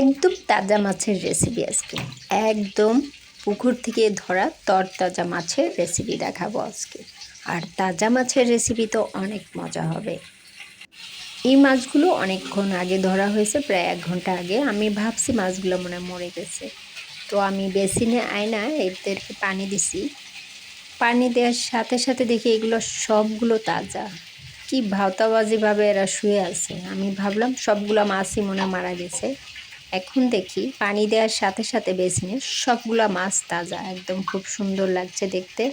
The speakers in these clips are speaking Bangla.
একদম তাজা মাছের রেসিপি আজকে। একদম পুকুর থেকে ধরা তরতাজা মাছের রেসিপি দেখাবো আজকে। আর তাজা মাছের রেসিপি তো অনেক মজা হবে। এই মাছগুলো অনেকক্ষণ আগে ধরা হয়েছে, প্রায় এক ঘণ্টা আগে। আমি ভাবছি মাছগুলো মনে মরে গেছে। তো আমি বেসিনে আয়না এদেরকে পানি দিছি। পানি দেওয়ার সাথে সাথে দেখি এগুলো সবগুলো তাজা। কি ভাওতাবাজিভাবে এরা শুয়ে আছে। আমি ভাবলাম সবগুলো মাছই মনে মারা গেছে। এখন দেখি পানি দেওয়ার সাথে সাথে বেসিনে সবগুলো মাছ তাজা, একদম খুব সুন্দর লাগছে দেখতে।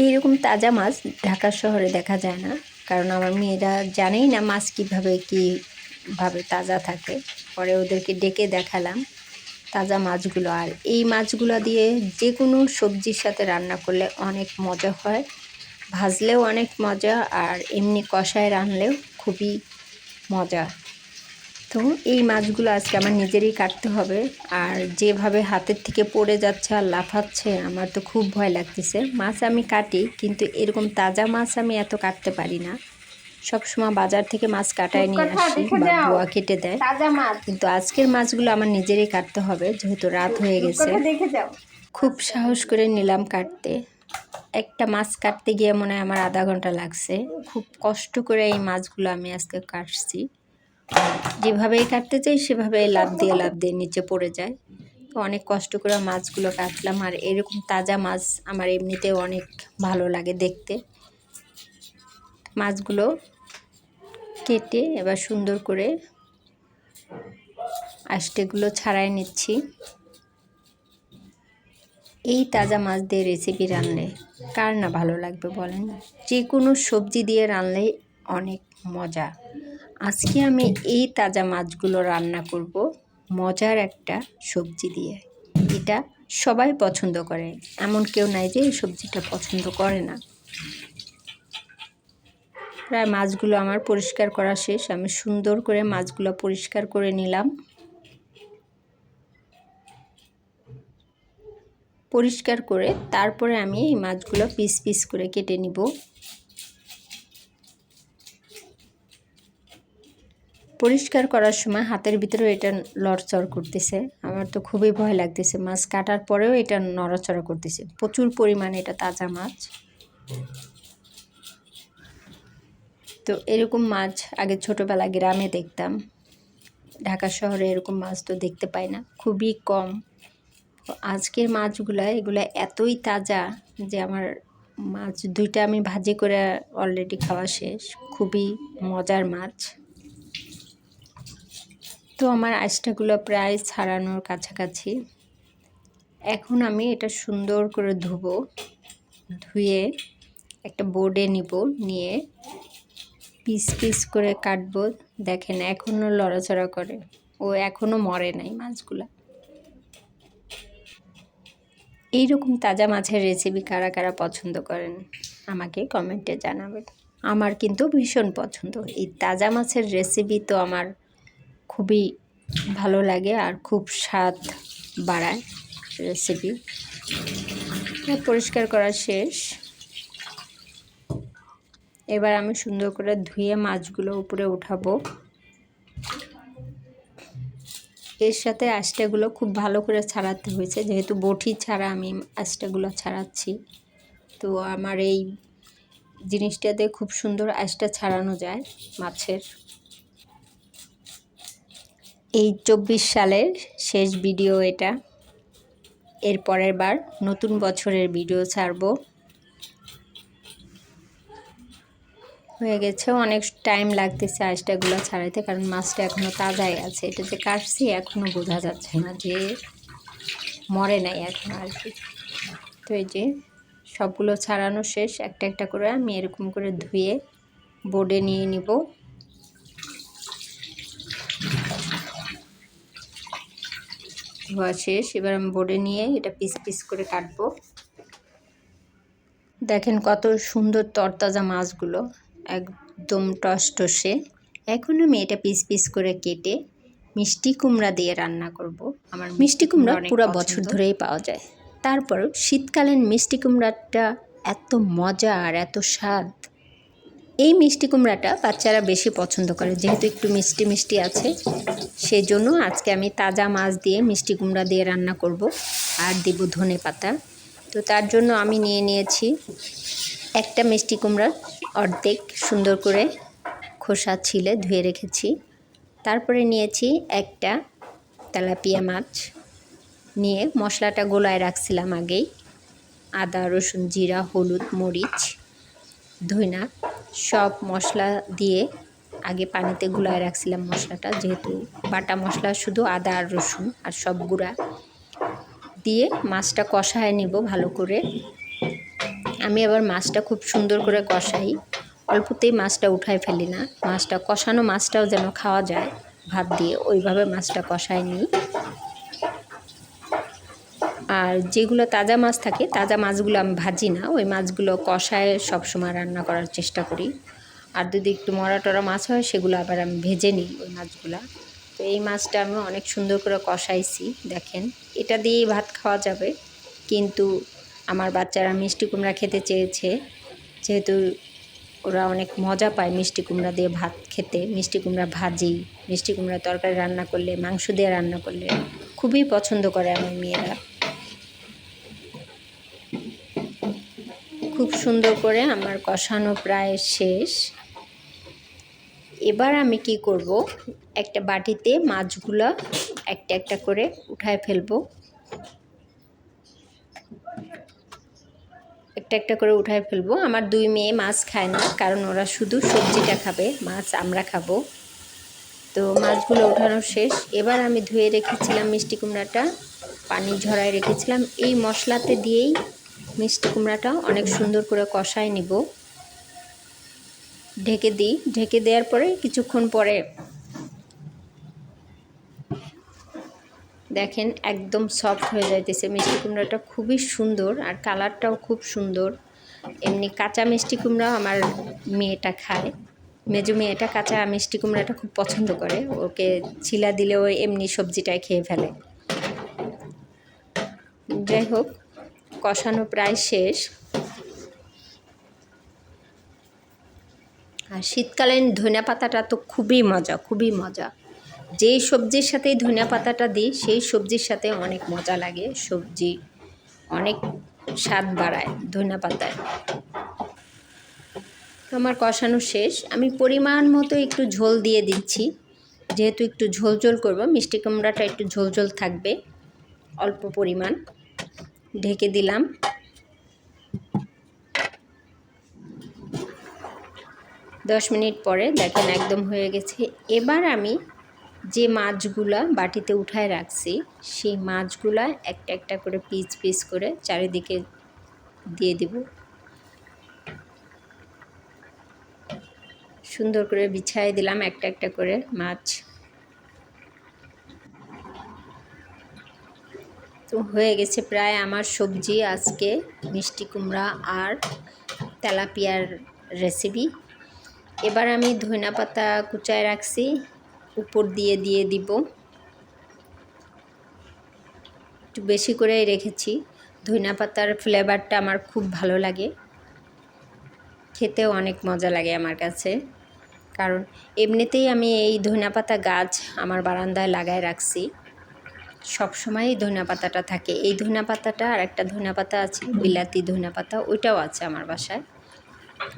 এইরকম তাজা মাছ ঢাকা শহরে দেখা যায় না, কারণ আমার মেয়েরা জানেই না মাছ কীভাবে কীভাবে তাজা থাকে। পরে ওদেরকে ডেকে দেখালাম তাজা মাছগুলো। আর এই মাছগুলো দিয়ে যে কোনো সবজির সাথে রান্না করলে অনেক মজা হয়, ভাজলেও অনেক মজা, আর এমনি কষায় রানলেও খুবই মজা। তো এই মাছগুলো আজকে আমার নিজেরই কাটতে হবে। আর যেভাবে হাতের থেকে পড়ে যাচ্ছে আর লাফাচ্ছে আমার তো খুব ভয় লাগতেছে। মাছ আমি কাটি কিন্তু এরকম তাজা মাছ আমি এত কাটতে পারি না। সবসময় বাজার থেকে মাছ কাটায় নিয়ে আসি বা বুয়া কেটে দেয়। কিন্তু আজকের মাছগুলো আমার নিজেরই কাটতে হবে যেহেতু রাত হয়ে গেছে। খুব সাহস করে নিলাম কাটতে। একটা মাছ কাটতে গিয়ে মনে হয় আমার আধা ঘণ্টা লাগছে। খুব কষ্ট করে এই মাছগুলো আমি আজকে কাটছি। যেভাবেই কাটতে চাই, সেভাবে লাভ দিয়ে লাভ দিয়ে নিচে পড়ে যায়। তো অনেক কষ্ট করে মাছগুলো কাটলাম, আর এরকম তাজা মাছ আমার এমনিতেও অনেক ভালো লাগে দেখতে। মাছগুলো কেটে এবার সুন্দর করে আষ্টেগুলো ছাড়াই নিচ্ছি। এই তাজা মাছ দিয়ে রেসিপি রানলে কার না ভালো লাগবে বলেন? যে কোনো সবজি দিয়ে রানলে অনেক মজা। আজকে আমি এই তাজা মাছগুলো রান্না করব মজার একটা সবজি দিয়ে। এটা সবাই পছন্দ করে, এমন কেউ নাই যে এই সবজিটা পছন্দ করে না। প্রায় মাছগুলো আমার পরিষ্কার করা শেষ, আমি সুন্দর করে মাছগুলো পরিষ্কার করে নিলাম। পরিষ্কার করে তারপরে আমি এই মাছগুলো পিস পিস করে কেটে নিব। পরিষ্কার করার সময় হাতের ভিতরেও এটা লড়চড় করতেছে। আমার তো খুবই ভয় লাগতেছে। মাছ কাটার পরেও এটা নড়াচড়া করতেছে। প্রচুর পরিমাণে এটা তাজা মাছ। তো এরকম মাছ আগে ছোটোবেলা গ্রামে দেখতাম। ঢাকা শহরে এরকম মাছ তো দেখতে পাই না। খুবই কম। আজকের মাছগুলা, এগুলো এতই তাজা যে আমার মাছ দুইটা আমি ভাজি করে অলরেডি খাওয়া শেষ। খুবই মজার মাছ। তো আমার আইসটাগুলো প্রায় ছাড়ানোর কাছাকাছি। এখন আমি এটা সুন্দর করে ধুবো, ধুয়ে একটা বোর্ডে নিব, নিয়ে পিস পিস করে কাটবো। দেখেন এখনও লড়াচড়া করে। ও এখনও মরে নাই মাছগুলা। এইরকম তাজা মাছের রেসিপি কারা কারা পছন্দ করেন, আমাকে কমেন্টে জানাবেন। আমার কিন্তু ভীষণ পছন্দ। এই তাজা মাছের রেসিপি তো আমার খুবই ভালো লাগে আর খুব স্বাদ বাড়ায় রেসিপি পরিষ্কার করা শেষ। এবার আমি সুন্দর করে ধুয়ে মাছগুলো উপরে উঠাবো। এর সাথে আষ্টাগুলো খুব ভালো করে ছাড়াতে হয়েছে। যেহেতু বটি ছাড়া আমি আষ্টাগুলো ছাড়াচ্ছি, তো আমার এই জিনিসটাতে খুব সুন্দর আঁশটা ছাড়ানো যায় মাছের। এই চব্বিশ সালের শেষ ভিডিও এটা। এর পরের বার নতুন বছরের ভিডিও ছাড়বো। হয়ে গেছে, অনেক টাইম লাগতেছে আইসটাগুলো ছাড়াইতে, কারণ মাছটা এখনও তাজাই আছে। এটা যে কাটছি এখনও বোঝা যাচ্ছে না যে মরে নাই এখন আর কি। তো এই যে সবগুলো ছাড়ানো শেষ, একটা একটা করে আমি এরকম করে ধুয়ে বোর্ডে নিয়ে নিব। ধোয়া শেষ এবার আমি বোর্ডে নিয়ে এটা পিস পিস করে কাটবো। দেখেন কত সুন্দর তরতাজা মাছগুলো একদম টসটসে। এখন আমি এটা পিস পিস করে কেটে মিষ্টি কুমড়া দিয়ে রান্না করব। আমার মিষ্টি কুমড়া পুরো বছর ধরেই পাওয়া যায়। তারপর শীতকালীন মিষ্টি কুমড়াটা এত মজা আর এত স্বাদ। এই মিষ্টি কুমড়াটা বাচ্চারা বেশি পছন্দ করে, যেহেতু একটু মিষ্টি মিষ্টি আছে। সেই জন্য আজকে আমি তাজা মাছ দিয়ে মিষ্টি কুমড়া দিয়ে রান্না করব আর দেব ধনে পাতা। তো তার জন্য আমি নিয়ে নিয়েছি একটা মিষ্টি কুমড়া, অর্ধেক সুন্দর করে খোসা ছিলে ধুয়ে রেখেছি। তারপরে নিয়েছি একটা তেলাপিয়া মাছ। নিয়ে মশলাটা গোলায় রাখছিলাম আগেই। আদা, রসুন, জিরা, হলুদ, মরিচ, ধইনা সব মশলা দিয়ে আগে পানিতে গুলায় রাখছিলাম মশলাটা, যেহেতু বাটা মশলা শুধু আদা আর রসুন আর সব গুঁড়া দিয়ে মাছটা কষায় নেব ভালো করে। আমি আবার মাছটা খুব সুন্দর করে কষাই। অল্পতেই মাছটা উঠায় ফেলি না। মাছটা কষানো মাছটাও যেন খাওয়া যায়, ভাত দিয়ে। ওইভাবে মাছটা কষায় নিই। আর যেগুলো তাজা মাছ থাকে, তাজা মাছগুলো আমি ভাজি না, ওই মাছগুলো কষায় সবসময় রান্না করার চেষ্টা করি। আর যদি একটু মরা টরা মাছ হয়, সেগুলো আবার আমি ভেজে নিই ওই মাছগুলো। তো এই মাছটা আমি অনেক সুন্দর করে কষাইছি, দেখেন। এটা দিয়েই ভাত খাওয়া যাবে, কিন্তু আমার বাচ্চারা মিষ্টি কুমড়া খেতে চেয়েছে। যেহেতু ওরা অনেক মজা পায় মিষ্টি কুমড়া দিয়ে ভাত খেতে। মিষ্টি কুমড়া ভাজি, মিষ্টি কুমড়া তরকারি রান্না করলে, মাংস দিয়ে রান্না করলে খুবই পছন্দ করে আমার মেয়েরা। খুব সুন্দর করে আমার কষানো প্রায় শেষ। এবার আমি কি করব? একটা বাটিতে মাছগুলো একটা একটা করে উঠায় ফেলব। একটা একটা করে উঠায় ফেলব। আমার দুই মেয়ে মাছ খায় না, কারণ ওরা শুধু সবজিটা খাবে, মাছ আমরা খাব। তো মাছগুলো ওঠানো শেষ। এবার আমি ধুয়ে রেখেছিলাম মিষ্টি কুমড়াটা, পানি ঝরায় রেখেছিলাম। এই মশলাতে দিয়েই মিষ্টি কুমড়াটা অনেক সুন্দর করে কষায় নিব। ঢেকে দিই। ঢেকে দেওয়ার পরে কিছুক্ষণ পরে দেখেন একদম সফট হয়ে যাইতেছে। মিষ্টি কুমড়াটা খুবই সুন্দর আর কালারটাও খুব সুন্দর। এমনি কাঁচা মিষ্টি কুমড়াও আমার মেয়েটা খায়। মেজো মেয়েটা কাঁচা মিষ্টি কুমড়াটা খুব পছন্দ করে। ওকে ছিলা দিলেও এমনি সবজিটাই খেয়ে ফেলে। যাই হোক কষানো প্রায় শেষ। আর শীতকালীন ধনিয়া পাতাটা তো খুবই মজা খুবই মজা। যেই সবজির সাথে ধনিয়া পাতাটা দিই, সেই সবজির সাথে অনেক মজা লাগে। সবজি অনেক স্বাদ বাড়ায় ধনিয়া পাতায়। আমার কষানো শেষ। আমি পরিমাণ মতো একটু ঝোল দিয়ে দিচ্ছি। যেহেতু একটু ঝোল ঝোল করব, মিষ্টি কুমড়াটা একটু ঝোল ঝোল থাকবে, অল্প পরিমাণ। ঢেকে দিলাম। দশ মিনিট পরে দেখেন একদম হয়ে গেছে। এবার আমি যে মাছগুলা বাটিতে উঠায় রাখছি, সেই মাছগুলা একটা একটা করে পিস পিস করে চারিদিকে দিয়ে দিব। সুন্দর করে বিছায় দিলাম একটা একটা করে মাছ। হয়ে গেছে প্রায় আমার সবজি, আজকে মিষ্টি কুমড়া আর তেলাপিয়ার রেসিপি এবার আমি ধনিয়া পাতা কুচায় রাখছি, উপর দিয়ে দিয়ে দিব। একটু বেশি করে রেখেছি। ধনিয়া পাতার ফ্লেভারটা আমার খুব ভালো লাগে। খেতেও অনেক মজা লাগে আমার কাছে। কারণ এমনিতেই আমি এই ধনিয়া পাতা গাছ আমার বারান্দায় লাগায় রাখছি। সব সময়ই ধনিয়া পাতাটা থাকে। এই ধনিয়া পাতাটা আর একটা ধনিয়া পাতা আছে, বিলাতি ধনিয়া পাতা ওইটাও আছে আমার বাসায়।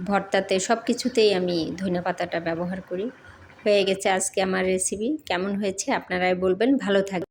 ভর্তাতে সব কিছুতেই আমি ধনিয়া পাতাটা ব্যবহার করি। হয়ে গেছে আজকে আমার রেসিপি কেমন হয়েছে আপনারাই বলবেন। ভালো থাকবে